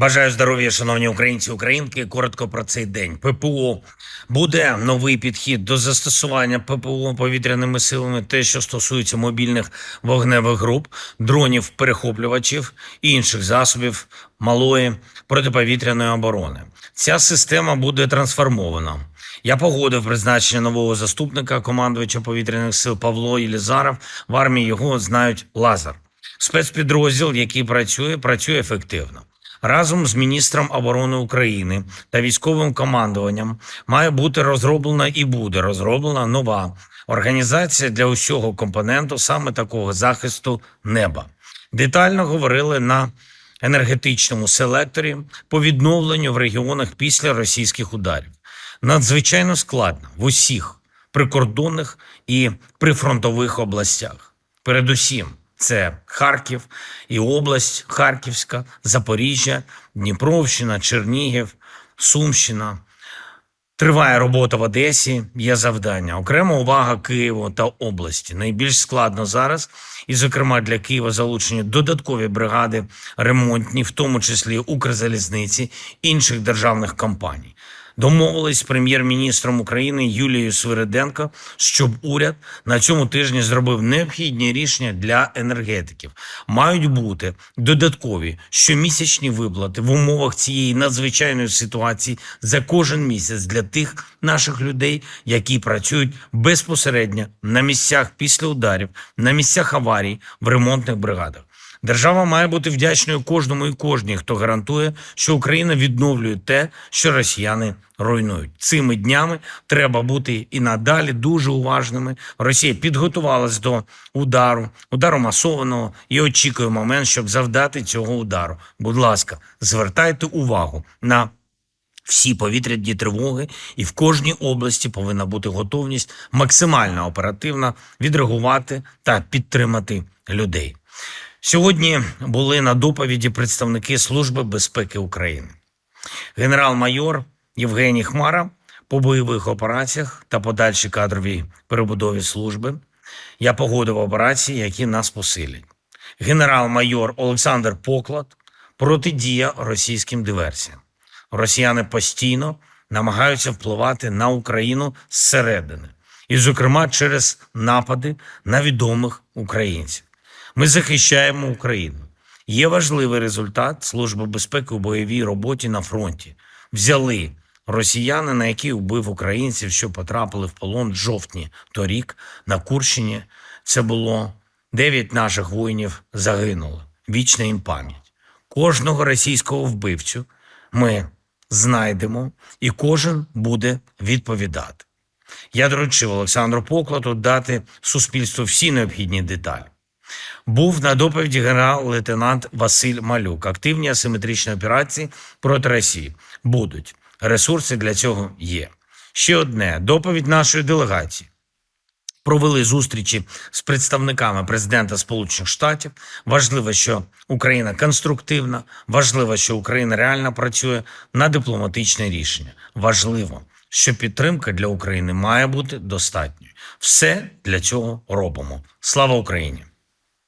Бажаю здоров'я, шановні українці, українки. Коротко про цей день. ППО буде новий підхід до застосування ППО повітряними силами. Те, що стосується мобільних вогневих груп, дронів, перехоплювачів і інших засобів малої протиповітряної оборони. Ця система буде трансформована. Я погодив призначення нового заступника командувача повітряних сил Павло Єлізаров. В армії його знають Лазар. Спецпідрозділ, який працює, працює ефективно. Разом з міністром оборони України та військовим командуванням має бути розроблена і буде розроблена нова організація для усього компоненту саме такого захисту неба. Детально говорили на енергетичному селекторі по відновленню в регіонах після російських ударів. Надзвичайно складно в усіх прикордонних і прифронтових областях. Передусім, це Харків і область Харківська, Запоріжжя, Дніпровщина, Чернігів, Сумщина. Триває робота в Одесі, є завдання. Окрема увага Києву та області. Найбільш складно зараз, і, зокрема, для Києва залучені додаткові бригади ремонтні, в тому числі Укрзалізниці, інших державних компаній. Домовились з прем'єр-міністром України Юлією Свириденко, щоб уряд на цьому тижні зробив необхідні рішення для енергетиків. Мають бути додаткові щомісячні виплати в умовах цієї надзвичайної ситуації за кожен місяць для тих наших людей, які працюють безпосередньо на місцях після ударів, на місцях аварій в ремонтних бригадах. Держава має бути вдячною кожному і кожній, хто гарантує, що Україна відновлює те, що росіяни руйнують. Цими днями треба бути і надалі дуже уважними. Росія підготувалась до удару, удару масованого і очікує момент, щоб завдати цього удару. Будь ласка, звертайте увагу на всі повітряні тривоги, і в кожній області повинна бути готовність максимально оперативно відреагувати та підтримати людей. Сьогодні були на доповіді представники Служби безпеки України. Генерал-майор Євгеній Хмара по бойових операціях та подальшій кадровій перебудові служби. Я погодив операції, які нас посилять. Генерал-майор Олександр Поклад протидія російським диверсіям. Росіяни постійно намагаються впливати на Україну зсередини, і, зокрема, через напади на відомих українців. Ми захищаємо Україну. Є важливий результат Служби безпеки у бойовій роботі на фронті. Взяли росіяни, на які вбив українців, що потрапили в полон в жовтні торік на Курщині. Це було дев'ять наших воїнів загинуло. Вічна їм пам'ять. Кожного російського вбивцю ми знайдемо, і кожен буде відповідати. Я доручив Олександру Покладу дати суспільству всі необхідні деталі. Був на доповіді генерал-лейтенант Василь Малюк. Активні асиметричні операції проти Росії будуть. Ресурси для цього є. Ще одне доповідь нашої делегації. Провели зустрічі з представниками президента Сполучених Штатів. Важливо, що Україна конструктивна. Важливо, що Україна реально працює на дипломатичне рішення. Важливо, що підтримка для України має бути достатньою. Все для цього робимо. Слава Україні!